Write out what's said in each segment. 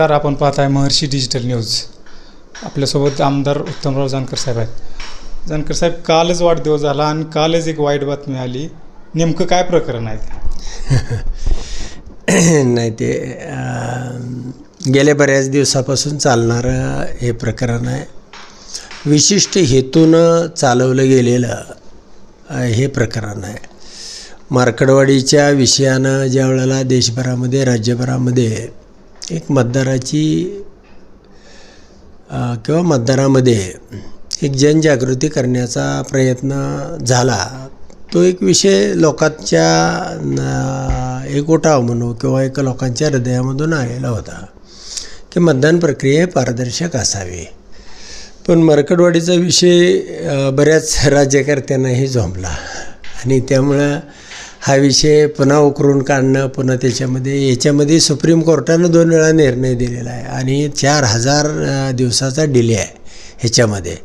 नमस्कार आपण पाहताय महर्षी डिजिटल न्यूज आपल्यासोबत आमदार उत्तमराव जानकर साहेब आहेत. जानकर साहेब कालच वाढदिवस झाला आणि कालच एक वाईट बातमी आली. नेमकं काय प्रकरण आहे? नाही ते गेल्या बऱ्याच दिवसापासून चालणारं हे प्रकरण आहे. विशिष्ट हेतूनं चालवलं गेलेलं हे प्रकरण आहे. मार्कडवाडीच्या विषयानं ज्या वेळेला देशभरामध्ये राज्यभरामध्ये एक मतदाराची किंवा मतदारामध्ये एक जनजागृती करण्याचा प्रयत्न झाला. तो एक विषय लोकांच्या न- एक म्हणू किंवा एक लोकांच्या हृदयामधून आलेला होता की मतदान प्रक्रिया पारदर्शक असावी. पण मरकडवाडीचा विषय बऱ्याच राज्यकर्त्यांनाही झोंबला आणि त्यामुळं हा विषय पुन्हा उकरून काढणं पुन्हा त्याच्यामध्ये याच्यामध्ये सुप्रीम कोर्टानं दोन वेळा निर्णय दिलेला आहे आणि चार हजार दिवसाचा डिले आहे ह्याच्यामध्ये.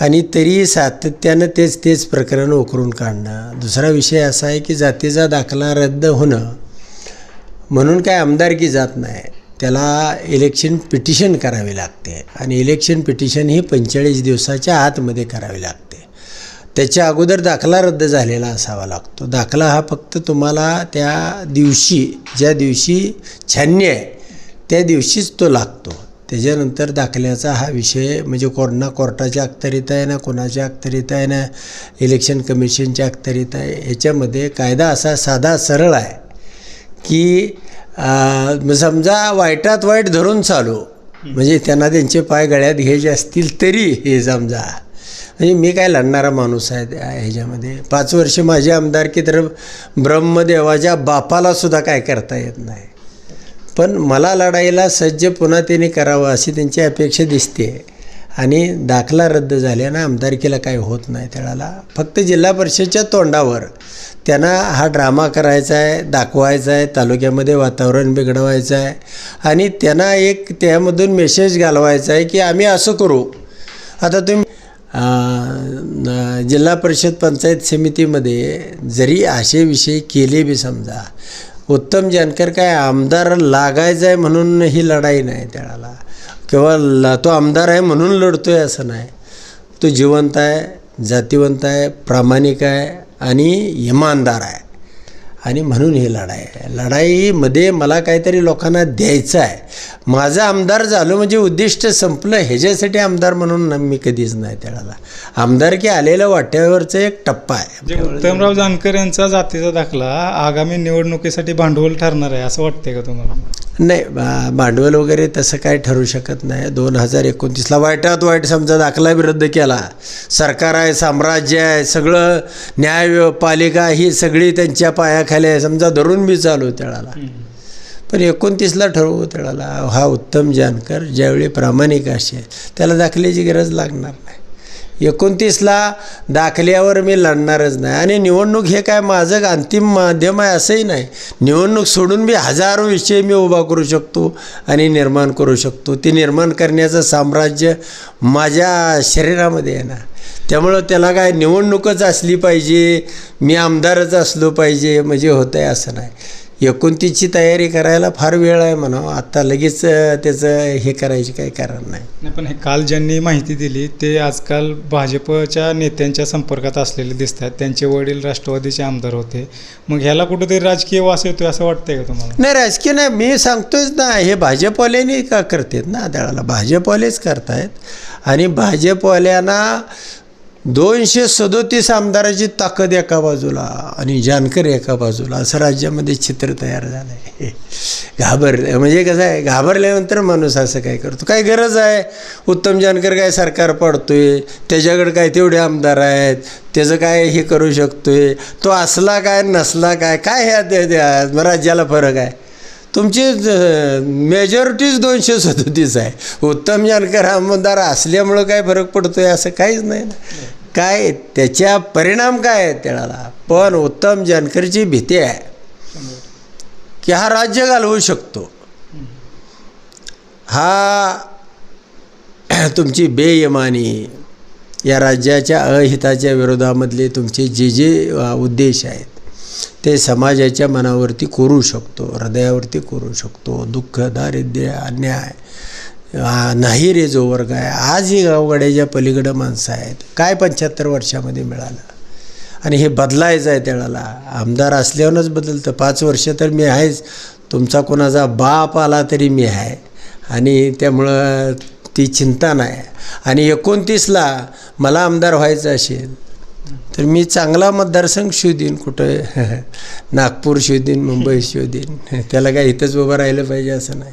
आणि तरी सातत्यानं तेच तेच प्रकरण उकरून काढणं. दुसरा विषय असा आहे की जातीचा दाखला रद्द होणं म्हणून काय आमदारकी जात नाही. त्याला इलेक्शन पिटिशन करावी लागते आणि इलेक्शन पिटिशन ही पंचेचाळीस दिवसाच्या आतमध्ये करावी लागते. त्याच्या अगोदर दाखला रद्द झालेला असावा लागतो. दाखला हा फक्त तुम्हाला त्या दिवशी ज्या दिवशी छान्य आहे त्या दिवशीच तो लागतो. त्याच्यानंतर दाखल्याचा हा विषय म्हणजे कोणा कोर्टाच्या अखत्यारीत आहे ना कोणाच्या अखत्यारीत आहे ना इलेक्शन कमिशनच्या अखत्यारीत आहे ह्याच्यामध्ये कायदा असा साधा सरळ आहे की समजा वाईटात वाईट धरून चालू म्हणजे त्यांना त्यांचे पाय गळ्यात घ्यायचे असतील तरी हे समजा. म्हणजे मी काय लढणारा माणूस आहे त्या ह्याच्यामध्ये. पाच वर्ष माझी आमदारकी तर ब्रह्मदेवाच्या बापालासुद्धा काय करता येत नाही. पण मला लढाईला सज्ज पुन्हा त्यांनी करावं अशी त्यांची अपेक्षा दिसते. आणि दाखला रद्द झाल्यानं आमदारकीला काही होत नाही त्याला. फक्त जिल्हा परिषदच्या तोंडावर त्यांना हा ड्रामा करायचा आहे दाखवायचा आहे तालुक्यामध्ये वातावरण बिघडवायचं आहे. आणि त्यांना एक त्यामधून मेसेज घालवायचा आहे की आम्ही असं करू. आता तुम्ही जिल्हा परिषद पंचायत समितीमध्ये जरी असे विषय केले बी समजा उत्तम जानकर काय आमदार लागायचं आहे म्हणून ही लढाई नाही त्याला. किंवा ल तो आमदार आहे म्हणून लढतो आहे असं नाही. तो जिवंत आहे जातिवंत आहे प्रामाणिक आहे आणि इमानदार आहे. आणि म्हणून ही लढाई आहे. लढाईमध्ये मला काहीतरी लोकांना द्यायचं आहे. माझं आमदार झालो म्हणजे उद्दिष्ट संपलं. ह्याच्यासाठी आमदार म्हणून मी कधीच नाही त्याला. आमदारकी आलेल्या वाट्यावरचं एक टप्पा आहे. म्हणजे उत्तमराव जानकर यांचा जातीचा दाखला आगामी निवडणुकीसाठी भांडवल ठरणार आहे असं वाटतंय का तुम्हाला? नाही बा- भांडवल वगैरे तसं काय ठरू शकत नाही. दोन हजार एकोणतीसला वाईटात वाईट समजा दाखला विरुद्ध केला. सरकार आहे साम्राज्य आहे सगळं न्यायपालिका ही सगळी त्यांच्या पायाखाली आहे. समजा धरून बी चालू त्याला पण एकोणतीसला ठरवू त्याला हा उत्तम जानकर ज्यावेळी प्रामाणिक असेल त्याला दाखल्याची गरज लागणार नाही. एकोणतीसला दाखल्यावर मी लढणारच नाही. आणि निवडणूक हे काय माझं अंतिम माध्यम आहे असंही नाही. निवडणूक सोडून मी हजारो विषय मी उभा करू शकतो आणि निर्माण करू शकतो. ते निर्माण करण्याचं साम्राज्य माझ्या शरीरामध्ये आहे ना. त्यामुळं त्याला काय निवडणूकच असली पाहिजे मी आमदारच असलो पाहिजे म्हणजे होतं आहे असं नाही. एकोणतीसची तयारी करायला फार वेळ आहे म्हणा आत्ता लगेच त्याचं हे करायची काही कारण नाही. नाही पण हे काल ज्यांनी माहिती दिली ते आजकाल भाजपच्या नेत्यांच्या संपर्कात असलेले दिसत आहेत त्यांचे वडील राष्ट्रवादीचे आमदार होते. मग ह्याला कुठंतरी राजकीय वास येतोय असं वाटतंय का तुम्हाला? नाही राजकीय नाही. मी सांगतोयच ना हे भाजपवाल्यांनी का करतात ना त्याला भाजपवालेच करतायत. आणि भाजपवाल्यांना दोनशे सदोतीस आमदाराची ताकद एका बाजूला आणि जानकर एका बाजूला. असं राज्यामध्ये चित्र तयार झालं आहे घाबर म्हणजे कसं आहे घाबरल्यानंतर माणूस असं काय करतो? काय गरज आहे? उत्तम जानकर काय सरकार पडतोय? त्याच्याकडे काय तेवढे आमदार आहेत? त्याचं काय हे करू शकतोय? तो असला काय नसला काय काय ह्या राज्याला फरक आहे? तुमची मेजॉरिटीच दोनशे सदोतीस आहे. उत्तम जानकर आमदार असल्यामुळं काय फरक पडतो आहे असं काहीच नाही. ना काय त्याच्या परिणाम काय आहे त्याला? पण उत्तम जानकरची भीती आहे की हा राज्य घालवू शकतो. हा तुमची बेयमानी या राज्याच्या अहिताच्या विरोधामधले तुमचे जे जे उद्देश आहेत ते समाजाच्या मनावरती कोरू शकतो हृदयावरती कोरू शकतो. दुःख दारिद्र्य अन्याय नाही रे जो वर्ग आहे. आजही गावगाड्याच्या पलीकडं माणसं आहेत. काय पंच्याहत्तर वर्षामध्ये मिळालं? आणि हे बदलायचं आहे त्याला. आमदार असल्यावरच बदलतं. पाच वर्ष तर मी आहेच. तुमचा कोणाचा बाप आला तरी मी आहे. आणि त्यामुळं ती चिंता नाही. आणि एकोणतीसला मला आमदार व्हायचं असेल तर मी चांगला मतदारसंघ शोधीन कुठं? नागपूर शोधीन मुंबई शोधीन. त्याला काय इथंच उभं राहिलं पाहिजे असं नाही.